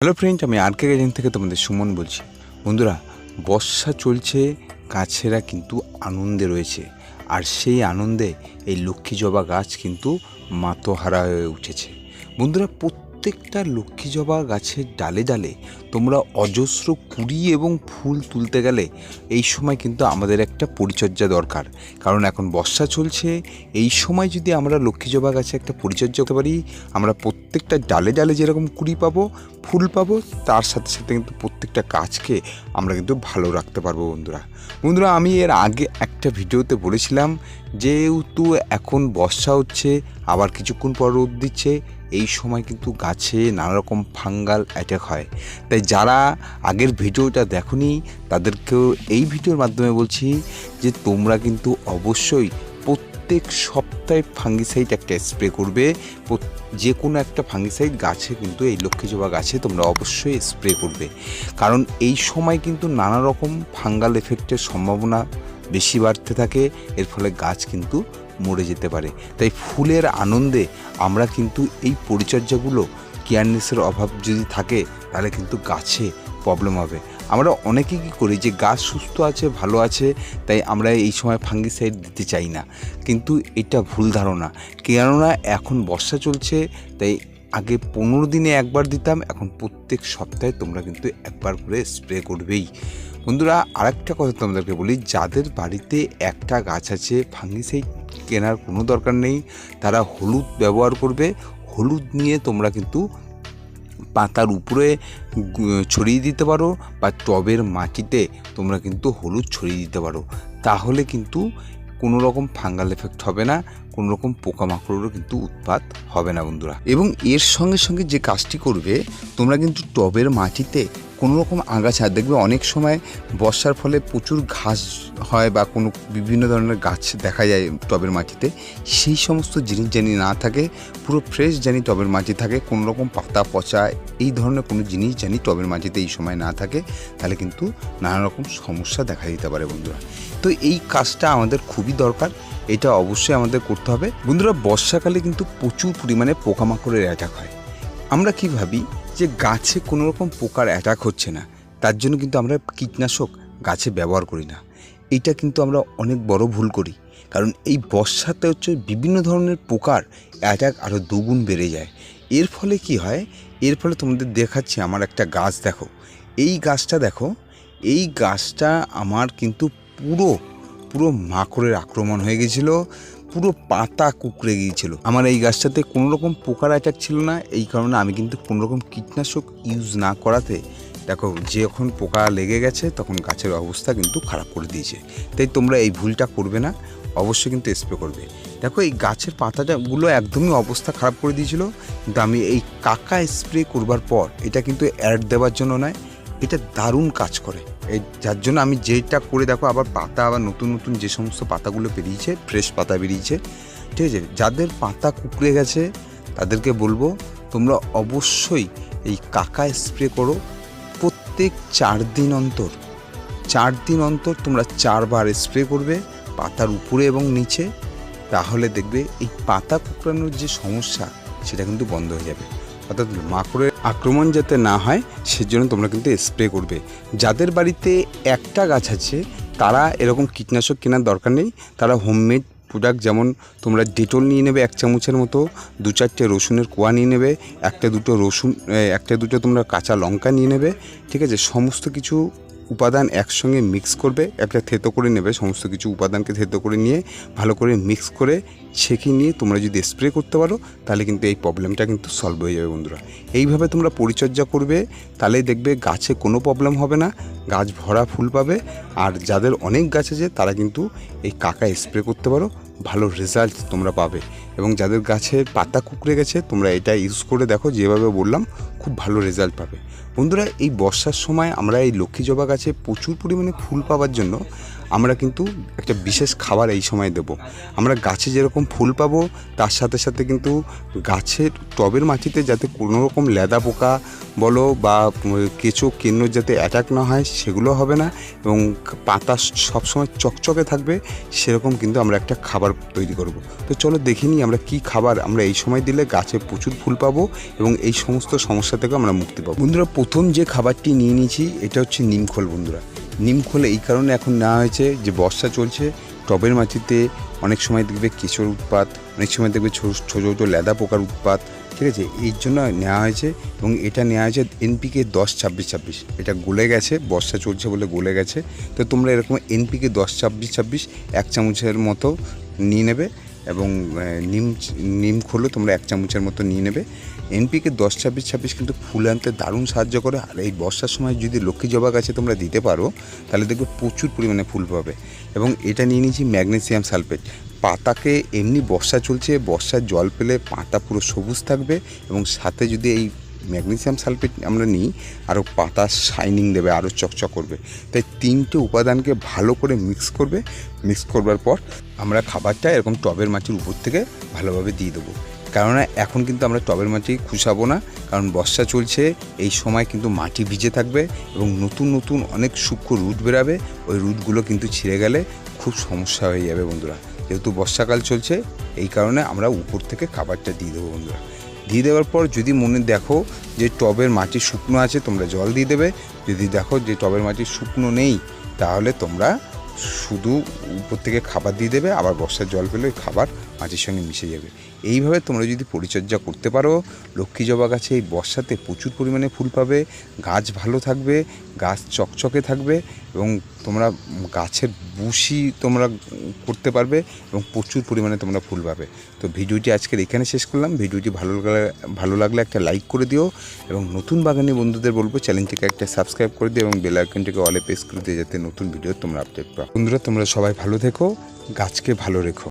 Hello friend আমি আর কে garden থেকে তোমাদের সুমন বলছি। বন্ধুরা, বর্ষা চলছে, গাছেরা কিন্তু আনন্দে রয়েছে। আর সেই আনন্দে এই লক্ষ্মী জবা গাছ কিন্তু মাতোহারা হয়ে উঠেছে। বন্ধুরা প্রত্যেকটা লক্ষ্মী জবা গাছের ডালে ডালে তোমরা অজস্র কুড়ি এবং ফুল তুলতে গেলে এই সময় কিন্তু আমাদের একটা পরিচর্যা দরকার। কারণ এখন বর্ষা চলছে, এই সময় যদি আমরা লক্ষ্মী জবা গাছে একটা পরিচর্যা করতে পারি, আমরা প্রত্যেকটা ডালে ডালে যেরকম কুড়ি পাবো, ফুল পাবো, তার সাথে সাথে কিন্তু প্রত্যেকটা গাছকে আমরা কিন্তু ভালো রাখতে পারব বন্ধুরা। বন্ধুরা, আমি এর আগে একটা ভিডিওতে বলেছিলাম, যেহেতু এখন বর্ষা হচ্ছে, আবার কিছুক্ষণ পর রোদ দিচ্ছে এই সময় কিন্তু গাছে নানা রকম ফাঙ্গাল অ্যাটাক হয়। তাই যারা আগের ভিডিওটা দেখনি, তাদেরকেও এই ভিডিওর মাধ্যমে বলছি যে তোমরা কিন্তু অবশ্যই প্রত্যেক সপ্তাহে ফাঙ্গিসাইড একটা স্প্রে করবে। যে কোনো একটা ফাঙ্গিসাইড গাছে কিন্তু এই লক্ষ্মী জবা গাছে তোমরা অবশ্যই স্প্রে করবে। কারণ এই সময় কিন্তু নানা রকম ফাঙ্গাল এফেক্টের সম্ভাবনা বেশি বাড়তে থাকে। এর ফলে গাছ কিন্তু মরে যেতে পারে। তাই ফুলের আনন্দে আমরা কিন্তু এই পরিচর্যাগুলো কেয়ারনেসের অভাব যদি থাকে, তাহলে কিন্তু গাছে প্রবলেম হবে। আমরা অনেকে কী করি যে গাছ সুস্থ আছে, ভালো আছে, তাই আমরা এই সময় ফাঙ্গিসাইড দিতে চাই না। কিন্তু এটা ভুল ধারণা। কেননা এখন বর্ষা চলছে, তাই আগে পনেরো দিনে একবার দিতাম, এখন প্রত্যেক সপ্তাহে তোমরা কিন্তু একবার করে স্প্রে করবেই। বন্ধুরা, আরেকটা কথা তোমাদেরকে বলি, যাদের বাড়িতে একটা গাছ আছে ফাঙ্গিসাইড কেনার কোনো দরকার নেই, তারা হলুদ ব্যবহার করবে। হলুদ নিয়ে তোমরা কিন্তু পাতার উপরে ছড়িয়ে দিতে পারো বা টবের মাটিতে তোমরা কিন্তু হলুদ ছড়িয়ে দিতে পারো। তাহলে কিন্তু কোনো রকম ফাঙ্গাল এফেক্ট হবে না কোনো রকম পোকামাকড়েরও কিন্তু উৎপাত হবে না বন্ধুরা। এবং এর সঙ্গে সঙ্গে যে কাজটি করবে, তোমরা কিন্তু টবের মাটিতে কোনো রকম আগাছা, দেখবে অনেক সময় বর্ষার ফলে প্রচুর ঘাস হয় বা কোনো বিভিন্ন ধরনের গাছ দেখা যায় টবের মাটিতে, সেই সমস্ত জিনিস জানি না থাকে, পুরো ফ্রেশ জানি টবের মাটি থাকে কোনো রকম পাতা, পচা, এই ধরনের কোনো জিনিস জানি টবের মাটিতে এই সময় না থাকে, তাহলে কিন্তু নানা রকম সমস্যা দেখা দিতে পারে বন্ধুরা। তো এই কাজটা আমাদের খুবই দরকার, এটা অবশ্যই আমাদের করতে হবে। বন্ধুরা, বর্ষাকালে কিন্তু প্রচুর পরিমাণে পোকামাকড়ের অ্যাটাক হয়। আমরা কি ভাবি? যে গাছে কোনো রকম পোকার অ্যাটাক হচ্ছে না, তার জন্য কিন্তু আমরা কীটনাশক গাছে ব্যবহার করি না। এটা কিন্তু আমরা অনেক বড় ভুল করি, কারণ এই বর্ষাতে হচ্ছে বিভিন্ন ধরনের পোকার অ্যাটাক আরও দুগুণ বেড়ে যায়। এর ফলে কি হয়? এর ফলে তোমাদের দেখাচ্ছি আমার একটা গাছ দেখো। এই গাছটা দেখো, এই গাছটা আমার কিন্তু পুরো পুরো মাকড়ের আক্রমণ হয়ে গেছিল। পুরো পাতা কুকড়ে গিয়েছিল। আমার এই গাছটাতে কোনো রকম পোকার অ্যাটাক ছিল না, এই কারণে আমি কিন্তু কোনো রকম কীটনাশক ইউজ না করাতে, দেখো যে যখন পোকা লেগে গেছে তখন গাছের অবস্থা কিন্তু খারাপ করে দিয়েছে। তাই তোমরা এই ভুলটা করবে না, অবশ্যই কিন্তু স্প্রে করবে। দেখো এই গাছের পাতাটা গুলো একদমই অবস্থা খারাপ করে দিয়েছিল, কিন্তু আমি এই কাকা স্প্রে করবার পর এটা কিন্তু অ্যাড দেওয়ার জন্য নয়, এটা দারুণ কাজ করে। এই যার জন্য আমি যেটা করে দেখো, আবার পাতা, আবার নতুন নতুন যে সমস্ত পাতাগুলো বেরিয়েছে ফ্রেশ পাতা বেরিয়েছে, ঠিক আছে? যাদের পাতা কুকড়ে গেছে, তাদেরকে বলব, তোমরা অবশ্যই এই কাকা স্প্রে করো প্রত্যেক চার দিন অন্তর। চার দিন অন্তর তোমরা চারবার স্প্রে করবে পাতার উপরে এবং নিচে, তাহলে দেখবে এই পাতা কুকড়ানোর যে সমস্যা, সেটা কিন্তু বন্ধ হয়ে যাবে। অর্থাৎ মাকড়ের আক্রমণ যাতে না হয়, সেজন্য তোমরা কিন্তু স্প্রে করবে। যাদের বাড়িতে একটা গাছ আছে, তারা এরকম কীটনাশক কেনার দরকার নেই। তারা হোমমেড প্রোডাক্ট যেমন তোমরা ডেটল নিয়ে নেবে এক চামচের মতো, দু চারটে রসুনের কোয়া নিয়ে নেবে, একটা দুটো রসুন একটা দুটো তোমরা কাঁচা লঙ্কা নিয়ে নেবে, ঠিক আছে? সমস্ত কিছু উপাদান একসঙ্গে মিক্স করবে, একটা থেতো করে নেবে, সমস্ত কিছু উপাদানকে থেতো করে নিয়ে ভালো করে মিক্স করে ছেঁকে নিয়ে তোমরা যদি স্প্রে করতে পারো, তাহলে কিন্তু এই প্রবলেমটা কিন্তু সলভ হয়ে যাবে বন্ধুরা। এইভাবে তোমরা পরিচর্যা করবে তাহলেই দেখবে গাছে কোনো প্রবলেম হবে না, গাছ ভরা ফুল পাবে, আর যাদের অনেক গাছ আছে, তারা কিন্তু এই কাকা স্প্রে করতে পারো, ভালো রেজাল্ট তোমরা পাবে। এবং যাদের গাছের পাতা কুকড়ে গেছে, তোমরা এটা ইউজ করে দেখো, যেভাবে বললাম, খুব ভালো রেজাল্ট পাবে। বন্ধুরা, এই বর্ষার সময় আমরা এই লক্ষ্মী জবা গাছে প্রচুর পরিমাণে ফুল পাওয়ার জন্য আমরা কিন্তু একটা বিশেষ খাবার এই সময় দেব। আমরা গাছে যেরকম ফুল পাবো, তার সাথে সাথে কিন্তু গাছের টবের মাটিতে যাতে কোনো রকম লেদা পোকা বলো বা কেঁচো কেন্ন যাতে অ্যাটাক না হয়, সেগুলো হবে না এবং পাতা সবসময় চকচকে থাকবে, সেরকম কিন্তু আমরা একটা খাবার তৈরি করব। তো চলো দেখে নিই আমরা কি খাবার আমরা এই সময় দিলে গাছে প্রচুর ফুল পাবো এবং এই সমস্ত সমস্যা থেকে আমরা মুক্তি পাবো। বন্ধুরা, প্রথম যে খাবারটি নিয়ে নিয়েছি, এটা হচ্ছে নিমখোল বন্ধুরা। নিমখোল এই কারণে এখন নেওয়া হয়েছে যে বর্ষা চলছে, টবের মাটিতে অনেক সময় দেখবে কেঁচোর উৎপাত, অনেক সময় দেখবে ছোটো ছোটো লেদা পোকার উৎপাত ঠিক আছে? এই জন্য নেওয়া হয়েছে এবং এটা নেওয়া হয়েছে এনপিকে দশ ছাব্বিশ ছাব্বিশ। এটা গলে গেছে, বর্ষা চলছে বলে গলে গেছে। তো তোমরা এরকম এনপিকে দশ ছাব্বিশ ছাব্বিশ এক চামচের মতো নিয়ে নেবে এবং নিম নিম খোলো তোমরা এক চামচের মতো নিয়ে নেবে। এনপিকে দশ ছাব্বিশ ছাব্বিশ কিন্তু ফুল আনতে দারুণ সাহায্য করে। আর এই বর্ষার সময় যদি লক্ষ্মী জবা গাছে তোমরা দিতে পারো, তাহলে দেখবে প্রচুর পরিমাণে ফুল পাবে। এবং এটা নিয়ে নিয়েছি ম্যাগনেসিয়াম সালফেট। পাতাকে এমনি বর্ষা চলছে বর্ষার জল পেলে পাতা পুরো সবুজ থাকবে এবং সাথে যদি এই ম্যাগনেসিয়াম সালফেট আমরা নিই, আরও পাতা শাইনিং দেবে, আরও চকচক করবে। তাই তিনটে উপাদানকে ভালো করে মিক্স করবে। মিক্স করবার পর আমরা খাবারটা এরকম টবের মাটির উপর থেকে ভালোভাবে দিয়ে দেবো। কেননা এখন কিন্তু আমরা টবের মাটি খুশাবো না, কারণ বর্ষা চলছে, এই সময় কিন্তু মাটি ভিজে থাকবে এবং নতুন নতুন অনেক সূক্ষ্ম রুট বেরাবে। ওই রুটগুলো কিন্তু ছিঁড়ে গেলে খুব সমস্যা হয়ে যাবে বন্ধুরা। যেহেতু বর্ষাকাল চলছে, এই কারণে আমরা উপর থেকে খাবারটা দিয়ে দেবো বন্ধুরা। দিয়ে দেওয়ার পর যদি মনে দেখো যে টবের মাটি শুকনো আছে, তোমরা জল দিয়ে দেবে। যদি দেখো যে টবের মাটি শুকনো নেই, তাহলে তোমরা শুধু উপর থেকে খাবার দিয়ে দেবে, আবার বর্ষার জল পেলে ওই খাবার মাটির সঙ্গে মিশে যাবে। এইভাবে তোমরা যদি পরিচর্যা করতে পারো, লক্ষ্মী জবা গাছে এই বর্ষাতে প্রচুর পরিমাণে ফুল পাবে, গাছ ভালো থাকবে, গাছ চকচকে থাকবে এবং তোমরা গাছের বুশি তোমরা করতে পারবে এবং প্রচুর পরিমাণে তোমরা ফুল পাবে। তো ভিডিওটি আজকের এখানে শেষ করলাম। ভিডিওটি ভালো ভালো লাগলে একটা লাইক করে দিও এবং নতুন বাগানি বন্ধুদের বলব, চ্যানেলটিকে একটা সাবস্ক্রাইব করে দিও এবং বেল আইকনটিকে অলে প্রেস করে দিও যাতে নতুন ভিডিও তোমরা আপডেট পাও। বন্ধুরা, তোমরা সবাই ভালো থেকো, গাছকে ভালো রেখো।